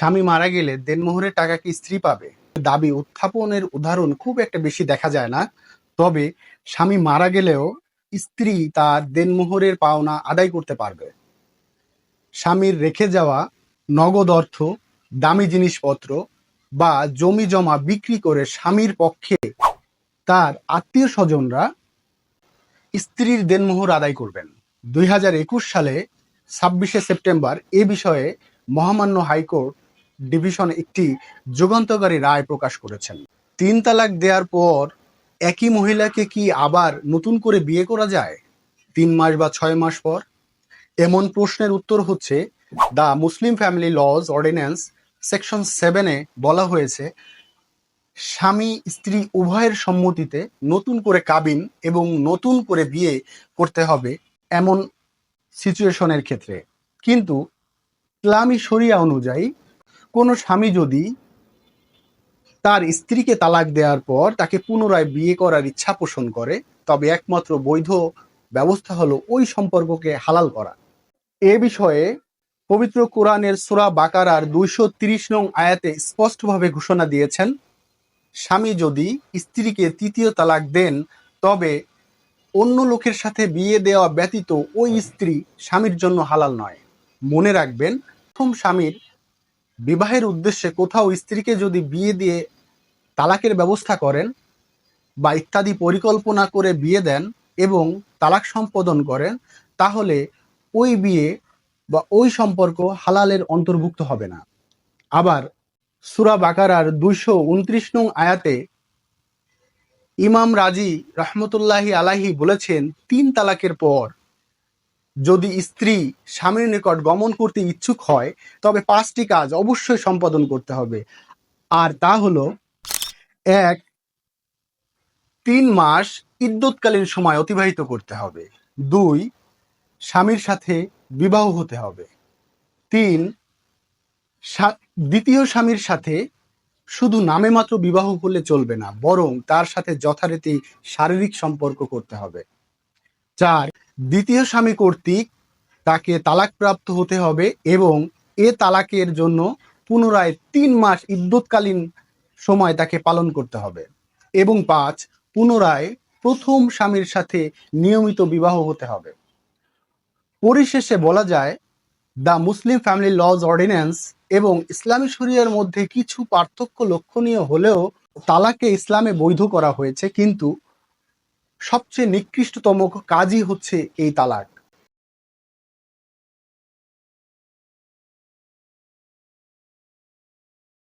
স্বামী মারা গেলে দেনমোহরের টাকা কি স্ত্রী পাবে? দাবি উত্থাপনের উদাহরণ খুব একটা বেশি দেখা যায় না। তবে স্বামী মারা গেলেও স্ত্রী তার দেনমোহরের পাওনা আদায় করতে পারবে। স্বামীর রেখে যাওয়া নগদ অর্থ, দামি জিনিসপত্র বা জমি জমা বিক্রি করে স্বামীর পক্ষে তার আত্মীয় স্বজনরা স্ত্রীর দেনমোহর আদায় করবেন। দুই হাজার একুশ সালে ছাব্বিশে সেপ্টেম্বর এ বিষয়ে মহামান্য হাইকোর্ট ডিভিশন একটি যুগান্তকারী রায় প্রকাশ করেছেন। তিন তালাক দেওয়ার পর একই মহিলাকে কি আবার নতুন করে বিয়ে করা যায়? তিন মাস বা ছয় মাস পর? এমন প্রশ্নের উত্তর হচ্ছে, the Muslim family laws ordinance section সেভেনে বলা হয়েছে, স্বামী স্ত্রী উভয়ের সম্মতিতে নতুন করে কাবিন এবং নতুন করে বিয়ে করতে হবে এমন সিচুয়েশনের ক্ষেত্রে। কিন্তু ইসলামী শরিয়া অনুযায়ী কোনো স্বামী যদি তার স্ত্রীকে তালাক দেওয়ার পর তাকে পুনরায় বিয়ে করার ইচ্ছা পোষণ করে, তবে একমাত্র বৈধ ব্যবস্থা হলো ওই সম্পর্ককে হালাল করা। এ বিষয়ে পবিত্র কোরআনের সুরা বাকারার দুইশো তিরিশ নং আয়াতে স্পষ্টভাবে ঘোষণা দিয়েছেন, স্বামী যদি স্ত্রীকে তৃতীয় তালাক দেন, তবে অন্য লোকের সাথে বিয়ে দেওয়া ব্যতীত ওই স্ত্রী স্বামীর জন্য হালাল নয়। মনে রাখবেন, প্রথম স্বামীর বিবাহের উদ্দেশ্যে কোথাও স্ত্রীকে যদি বিয়ে দিয়ে তালাকের ব্যবস্থা করেন বা ইত্যাদি পরিকল্পনা করে বিয়ে দেন এবং তালাক সম্পাদন করেন, তাহলে ওই বিয়ে বা ওই সম্পর্ক হালালের অন্তর্ভুক্ত হবে না। আবার সুরা বাকারার দুইশো উনত্রিশ নং আয়াতে ইমাম রাজি রহমতুল্লাহি আলাহি বলেছেন, তিন তালাকের পর যদি স্ত্রী স্বামীর নিকট গমন করতে ইচ্ছুক হয়, তবে পাঁচটি কাজ অবশ্যই সম্পাদন করতে হবে। আর তা হলো, এক, তিন মাস ইদ্যৎকালীন সময় অতিবাহিত করতে হবে। দুই, স্বামীর সাথে বিবাহ হতে হবে। তিন দ্বিতীয় স্বামীর সাথে শুধু নামে মাত্র বিবাহ হলে চলবে না, বরং তার সাথে যথারীতি শারীরিক সম্পর্ক করতে হবে। চার, দ্বিতীয় স্বামী কর্তৃক তাকে তালাকপ্রাপ্ত হতে হবে এবং এ তালাকের জন্য পুনরায় তিন মাস ইদ্যৎকালীন সময় তাকে পালন করতে হবে। এবং পাঁচ, পুনরায় প্রথম স্বামীর সাথে নিয়মিত বিবাহ হতে হবে। পরিশেষে বলা যায়, the Muslim family laws ordinance এবং ইসলামী শরিয়ার মধ্যে কিছু পার্থক্য লক্ষণীয় হলেও তালাকে ইসলামে বৈধ করা হয়েছে। কিন্তু সবচেয়ে নিকৃষ্টতম কাজই হচ্ছে এই তালাক।